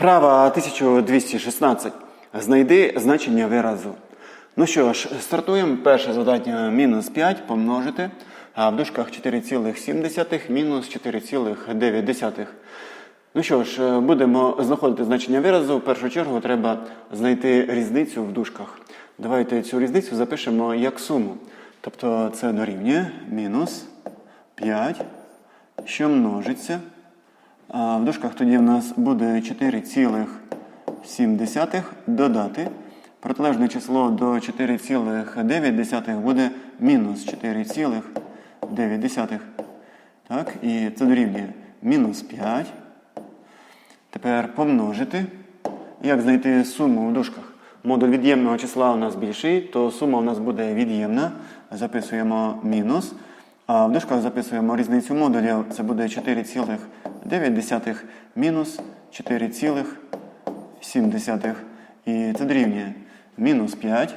Вправа 1216. Знайди значення виразу. Ну що ж, стартуємо. Перше завдання мінус 5 помножити, а в дужках 4,7 мінус 4,9. Ну що ж, будемо знаходити значення виразу. В першу чергу треба знайти різницю в дужках. Давайте цю різницю запишемо як суму. Тобто це дорівнює мінус 5, що множиться. В дужках тоді в нас буде 4,7 додати. Протилежне число до 4,9 буде мінус 4,9. Так, і це дорівнює мінус 5. Тепер помножити. Як знайти суму в дужках? Модуль від'ємного числа у нас більший, то сума у нас буде від'ємна. Записуємо мінус. А в дужках записуємо різницю модулів. Це буде 4,9 мінус 4,7. І це дорівнює мінус 5,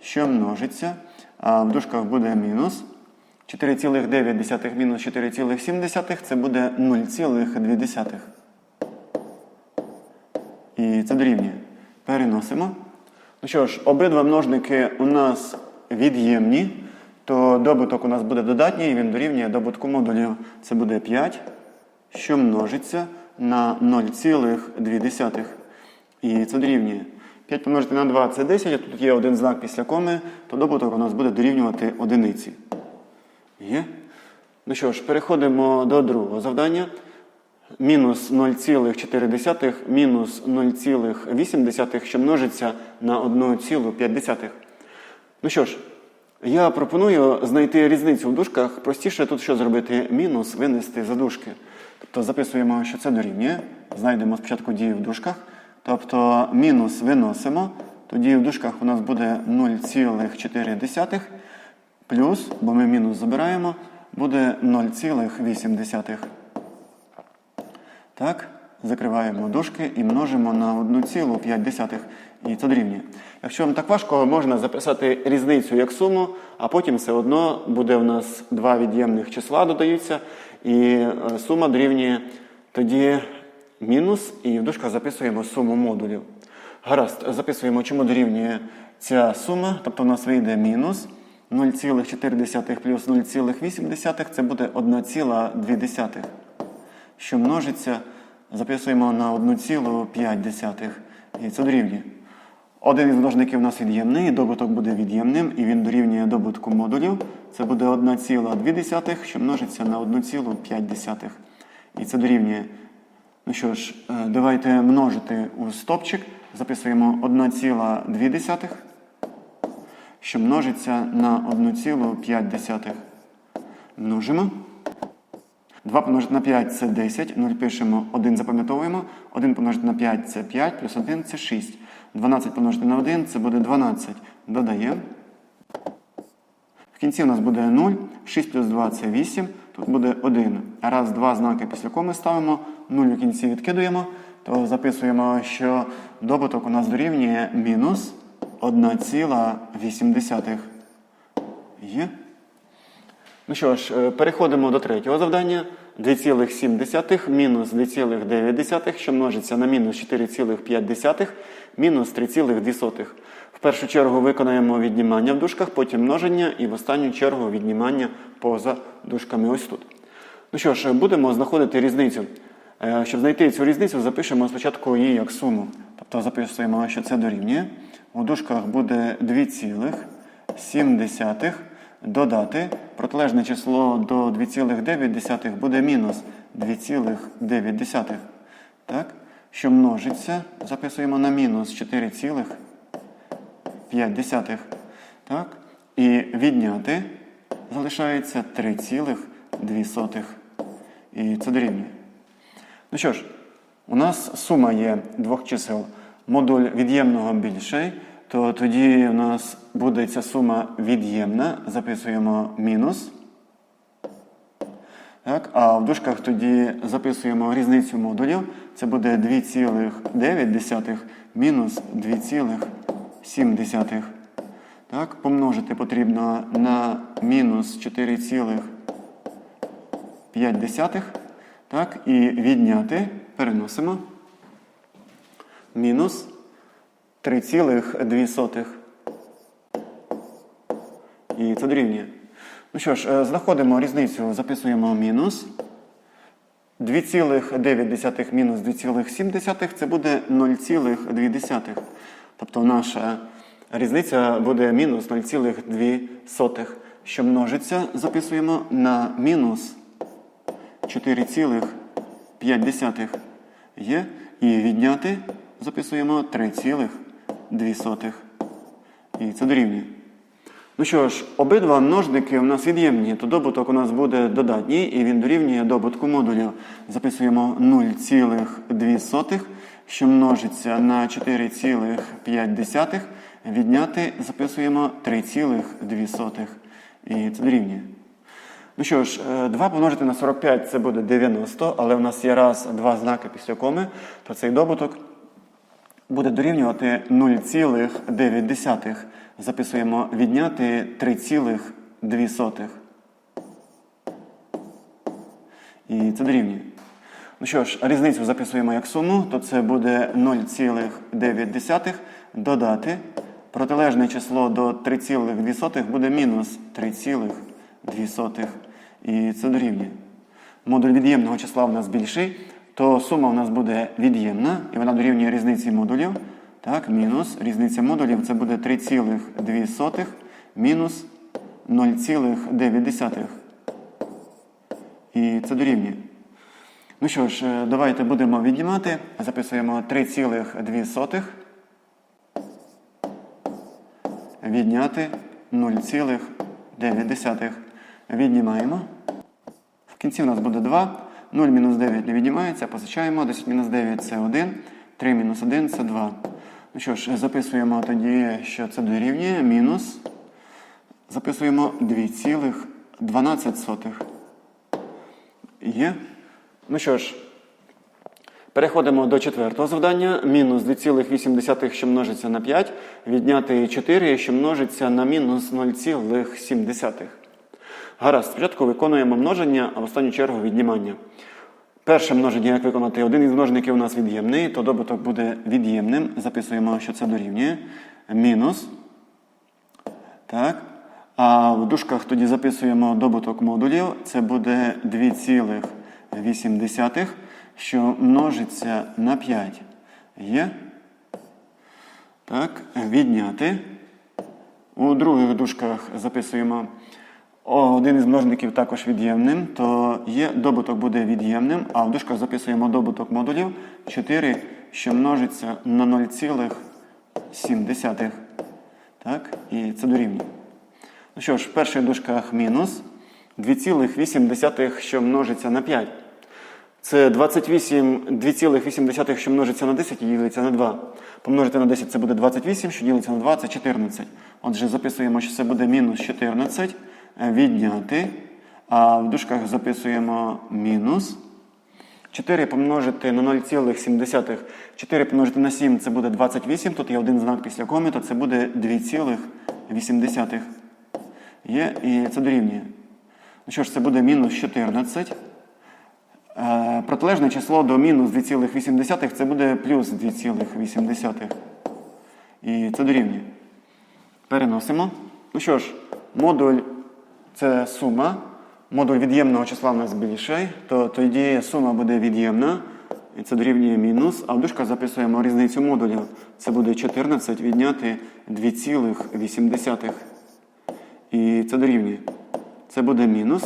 що множиться. А в дужках буде мінус. 4,9 мінус 4,7 це буде 0,2. І це дорівнює. Переносимо. Ну що ж, обидва множники у нас від'ємні, то добуток у нас буде додатній, він дорівнює добутку модулів. Це буде 5, що множиться на 0,2. І це дорівнює. 5 помножити на 2 це 10, а тут є один знак після коми, то добуток у нас буде дорівнювати одиниці. Є? Ну що ж, переходимо до другого завдання. Мінус 0,4 мінус 0,8, що множиться на 1,5. Ну що ж, я пропоную знайти різницю в дужках. Простіше тут що зробити? Мінус винести за дужки. Тобто записуємо, що це дорівнює. Знайдемо спочатку дію в дужках. Тобто мінус виносимо. Тоді в дужках у нас буде 0,4 плюс, бо ми мінус забираємо, буде 0,8. Так, закриваємо дужки і множимо на 1,5. І це дорівнює. Якщо вам так важко, можна записати різницю як суму, а потім все одно буде у нас два від'ємних числа додаються, і е, сума дорівнює тоді мінус, і в дужках записуємо суму модулів. Гаразд, записуємо, чому дорівнює ця сума, тобто у нас вийде мінус 0,4 плюс 0,8 це буде 1,2 що множиться, записуємо на 1,5. І це дорівнює. Один із множників у нас від'ємний, добуток буде від'ємним, і він дорівнює добутку модулів. Це буде 1,2, що множиться на 1,5. І це дорівнює. Ну що ж, е, давайте множити у стопчик. Записуємо 1,2, що множиться на 1,5. Множимо. 2 помножити на 5 це 10. 0 пишемо, 1 запам'ятовуємо. 1 помножити на 5 це 5, плюс 1 це 6. 12 помножити на 1 це буде 12. Додаємо. В кінці у нас буде 0. 6 плюс 2 це 8. Тут буде 1. Раз, два знаки після коми ставимо. 0 у кінці відкидуємо. То записуємо, що добуток у нас дорівнює мінус 1,8. Є? Ну що ж, е, переходимо до третього завдання. 2,7 мінус 2,9, що множиться на мінус 4,5, мінус 3,2. В першу чергу виконаємо віднімання в дужках, потім множення і в останню чергу віднімання поза дужками ось тут. Ну що ж, будемо знаходити різницю. Е, Щоб знайти цю різницю, запишемо спочатку її як суму. Тобто записуємо, що це дорівнює. У дужках буде 2,7 додати. Протилежне число до 2,9 буде мінус 2,9. Так? Що множиться, записуємо на мінус 4,5. Так? І відняти залишається 3,2. І це дорівнює. Ну що ж, у нас сума є двох чисел. Модуль від'ємного більший, то тоді у нас буде ця сума від'ємна. Записуємо мінус. Так, А в дужках тоді записуємо різницю модулів. Це буде 2,9 мінус 2,7. Так, Помножити потрібно на мінус 4,5. Так, І відняти переносимо. мінус 3,2. І це дорівнює. Ну що ж, е, знаходимо різницю, записуємо мінус. 2,9 мінус 2,7 це буде 0,2. Тобто наша різниця буде мінус 0,2, що множиться, записуємо на мінус 4,5 є. І відняти записуємо 3,2. І це дорівнює. Ну що ж, обидва множники у нас від'ємні, то добуток у нас буде додатній, і він дорівнює добутку модулів. Записуємо 0,2, що множиться на 4,5. Відняти записуємо 3,2. І це дорівнює. Ну що ж, е, 2 помножити на 45 це буде 90, але в нас є раз, два знаки після коми, то цей добуток буде дорівнювати 0,9. Записуємо відняти 3,2. І це дорівнює. Ну що ж, різницю записуємо як суму, то це буде 0,9 додати. Протилежне число до 3,2 буде мінус 3,2. І це дорівнює. Модуль від'ємного числа у нас більший, то сума у нас буде від'ємна, і вона дорівнює різниці модулів. Так, мінус. Різниця модулів це буде 3,2 мінус 0,9. І це дорівнює. Ну що ж, е, давайте будемо віднімати. Записуємо 3,2. Відняти 0,9. Віднімаємо. В кінці у нас буде 2. 0 мінус 9 не віднімається, позичаємо. 10 мінус 9 це 1. 3 мінус 1 це 2. Ну що ж, записуємо тоді, що це дорівнює мінус. Записуємо 2,12. Є. Ну що ж, переходимо до четвертого завдання. Мінус 2,8, що множиться на 5, відняти 4, що множиться на мінус 0,7. Гаразд, спочатку виконуємо множення, а в останню чергу віднімання. Перше множення, як виконати, один із множників у нас від'ємний, то добуток буде від'ємним. Записуємо, що це дорівнює. Мінус. Так. А в дужках тоді записуємо добуток модулів. Це буде 2,8, що множиться на 5. Є. Так, відняти. У других дужках записуємо один із множників також від'ємним, то є добуток буде від'ємним, а в дужках записуємо добуток модулів 4, що множиться на 0,7. Так, і це дорівнює. Ну що ж, в перших дужках мінус 2,8, що множиться на 5. Це 28, 2,8, що множиться на 10 і ділиться на 2. Помножити на 10 це буде 28, що ділиться на 2 це 14. Отже, записуємо, що це буде мінус 14. Відняти. А в дужках записуємо мінус. 4 помножити на 0,7. 4 помножити на 7 це буде 28. Тут є один знак після коми, то це буде 2,8. Є, і це дорівнює. Ну що ж, це буде мінус 14. Е, Протилежне число до мінус 2,8 це буде плюс 2,8. І це дорівнює. Переносимо. Ну що ж, модуль це сума. Модуль від'ємного числа в нас більший, то тоді сума буде від'ємна. І це дорівнює мінус. А в дужках записуємо різницю модулів. Це буде 14 відняти 2,8. І це дорівнює. Це буде мінус.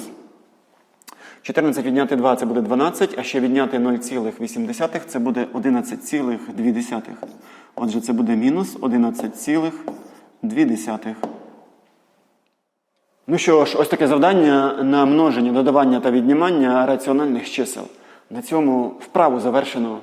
14 відняти 2 це буде 12, а ще відняти 0,8 це буде 11,2. Отже, це буде мінус 11,2. Ну що ж, ось таке завдання на множення, додавання та віднімання раціональних чисел. На цьому вправу завершено.